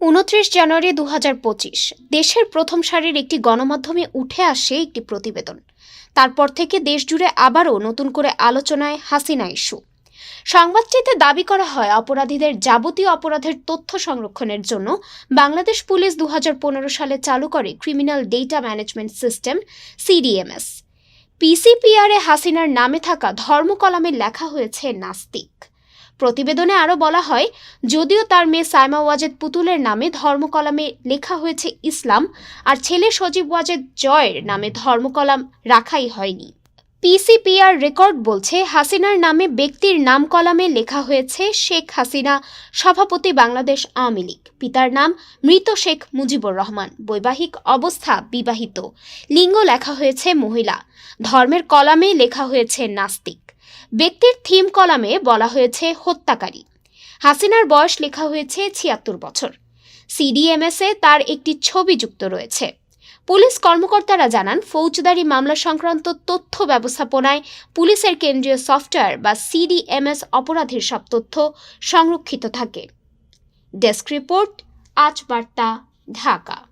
উনত্রিশ জানুয়ারি দু হাজার পঁচিশ, দেশের প্রথম সারির একটি গণমাধ্যমে উঠে আসে একটি প্রতিবেদন। তারপর থেকে দেশজুড়ে আবারও নতুন করে আলোচনায় হাসিনা ইস্যু। সংবাদটিতে দাবি করা হয়, অপরাধীদের যাবতীয় অপরাধের তথ্য সংরক্ষণের জন্য বাংলাদেশ পুলিশ দু হাজার পনেরো সালে চালু করে criminal data management system, CDMS. পিসিপিআরে হাসিনার নামে থাকা ধর্মকলামে লেখা হয়েছে নাস্তিক। প্রতিবেদনে আরও বলা হয়, যদিও তার মেয়ে সাইমা ওয়াজেদ পুতুলের নামে ধর্মকলামে লেখা হয়েছে ইসলাম, আর ছেলে সজীব ওয়াজেদ জয়ের নামে ধর্মকলাম রাখাই হয়নি। পিসিপিআর রেকর্ড বলছে, হাসিনার নামে ব্যক্তির নাম কলামে লেখা হয়েছে শেখ হাসিনা, সভাপতি বাংলাদেশ আওয়ামী লীগ। পিতার নাম মৃত শেখ মুজিবুর রহমান। বৈবাহিক অবস্থা বিবাহিত। লিঙ্গ লেখা হয়েছে মহিলা। ধর্মের কলামে লেখা হয়েছে নাস্তিক। ব্যক্তির থিম কলামে বলা হয়েছে হত্যাকারী। হাসিনার বয়স লেখা হয়েছে ছিয়াত্তর বছর। সিডিএমএসে তার একটি ছবি যুক্ত রয়েছে। পুলিশ কর্মকর্তারা জানান, ফৌজদারি মামলা সংক্রান্ত তথ্য ব্যবস্থাপনায় পুলিশের কেন্দ্রীয় সফটওয়্যার বা সিডিএমএস অপরাধের সব তথ্য সংরক্ষিত থাকে। ডেস্ক রিপোর্ট, আজ বার্তা, ঢাকা।